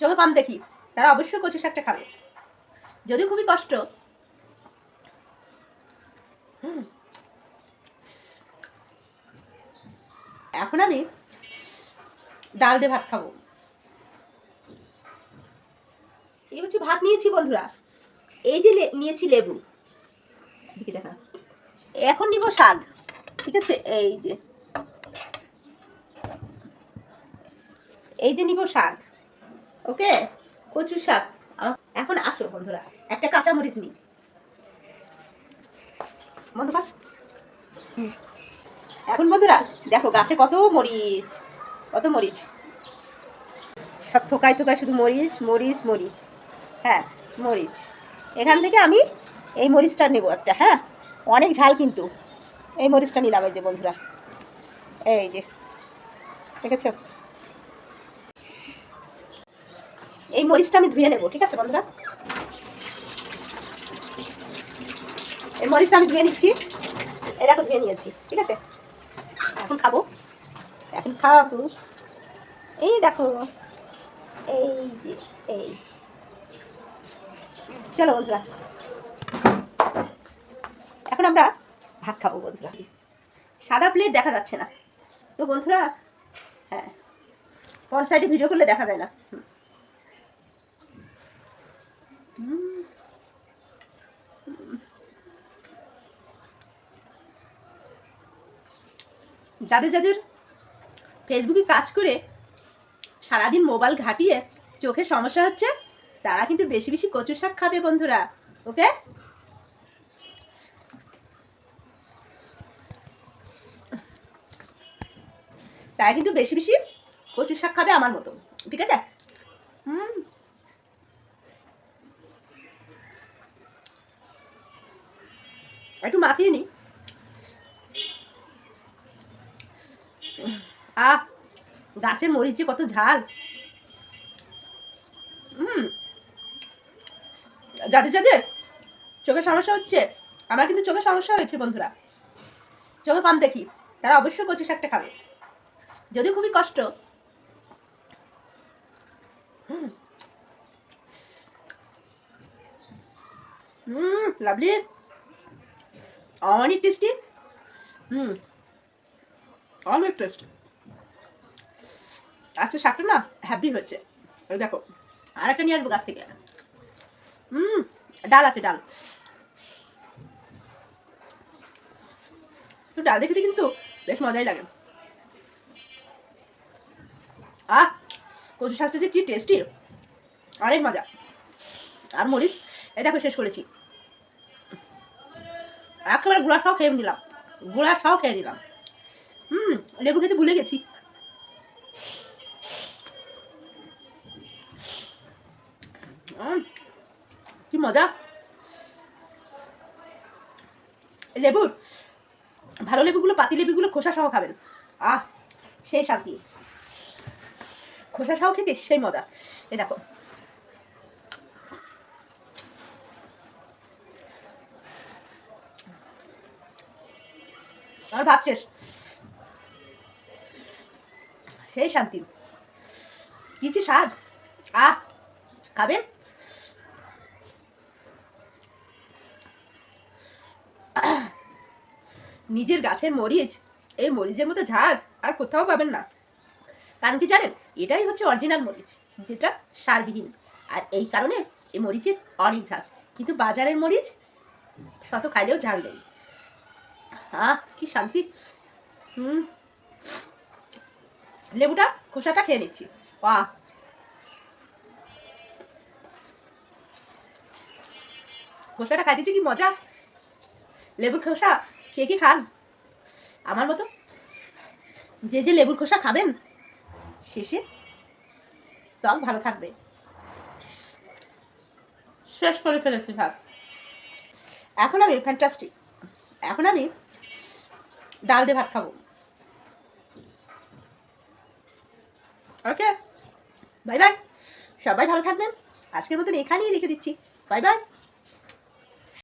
চোখে কম দেখি। তারা অবশ্যই কচু শাকটা খাবে। যদি খুবই কষ্ট। এখন আমি ডাল দিয়ে ভাত খাব। এই হচ্ছে ভাত নিয়েছি বন্ধুরা। এই যে নিয়েছি লেবু। দেখা। এখন নিব শাক। ঠিক আছে? এই যে। এই যে নিব শাক। ওকে? কচু শাক। এখন আসো বন্ধুরা, একটা কাঁচা মরিচ নিই বন্ধ কর হুম। এখন বন্ধুরা, দেখো গাছে কত মরিচ কত মরিচ। সব থোকায় থোকায় শুধু মরিচ মরিচ মরিচ। হ্যাঁ মরিচ। এখান থেকে আমি এই মরিচটা নেব একটা হ্যাঁ? অনেক ঝাল কিন্তু। এই মরিচটা নিলাম এই যে বন্ধুরা। এই যে, দেখেছ? এই মরিচটা আমি ধুয়ে নেব, ঠিক আছে বন্ধুরা? এই মরিচটা আমি ধুয়ে নিচ্ছি। দেখো, ধুয়ে নিয়েছি, ঠিক আছে? এখন খাব। এখন খাব এই দেখো, এই যে, এই। চলো বন্ধুরা। এখন আমরা ভাত খাব বন্ধুরা। সাদা প্লেট দেখা যাচ্ছে না। তো বন্ধুরা হ্যাঁ পর সাইডে ভিডিও করলে দেখা যায় না হুম। হুম। যাদের যাদের ফেসবুকে কাজ করে সারাদিন মোবাইল ঘাটিয়ে চোখের সমস্যা হচ্ছে, তারা কিন্তু বেশি বেশি কচুর শাক খাবে বন্ধুরা, ওকে? তারা কিন্তু বেশি বেশি কচুর শাক খাবে আমার মতো, ঠিক আছে? হুম। একটু মাখিয়ে নি আহ গাছের মরিচে কত ঝাল। হুম। যাদের যাদের চোখের সমস্যা হচ্ছে? আমার কিন্তু চোখের সমস্যা হয়েছে, বন্ধুরা। চোখে কম দেখি, তারা অবশ্যই কচু শাকটা খাবে। যদি খুবই কষ্ট। হুম। লাভলি। অনেক টেস্টি হুম। অনেক টেস্ট আজকে শাকটা না হ্যাপি হয়েছে। দেখো আর একটা নিয়ে আসব গাছ থেকে। হুম, ডাল আছে, ডাল। তো ডাল দেখে কিন্তু বেশ মজাই লাগে। আহ, কচু শাকটা যে কি টেস্টি অনেক মজা। আর মরিচ, এই দেখো শেষ করেছি। একেবারে গুড়া সহ খেয়ে নিলাম। গুড়া সহ খেয়ে নিলাম। হুম, লেবু খেতে ভুলে গেছি। মজা। লেবুর, ভালো লেবুগুলো, পাতি লেবুগুলো খোসা সহ খাবেন। আহ, সেই শান্তি খোসা সহ খেতে সেই মজা। এই দেখো। আমার ভাত শেষ। সেই শান্তি। কিছু স্বাদ। আহ, খাবেন? নিজের গাছের মরিচ, এই মরিচের মতো ঝাঁজ আর কোথাও পাবেন না। কারণ কি জানেন? এটাই হচ্ছে অরিজিনাল মরিচ, যেটা সারবিহীন। আর এই কারণে এই মরিচের অনেক ঝাঁজ। কিন্তু বাজারের মরিচ, শত খাইলেও ঝাল নেই। আহ, কি শান্তি। হুম। লেবুটা খোসাটা খেয়ে নিচ্ছি। বাহ। খোসাটা খাই দিচ্ছি কি মজা। লেবুর খোসা কে কি খান? আমার মতো? যে যে লেবুর খোসা খাবেন শেষে ত্বক ভালো থাকবে। শেষ করে ফেলেছি ভাত। এখন আমি ফ্যান্টাস্টিক এখন আমি ডাল দিয়ে ভাত খাব। ওকে। Bye bye. সবাই ভালো থাকবেন। আজকের মতন এখানেই রেখে দিচ্ছি। Bye bye.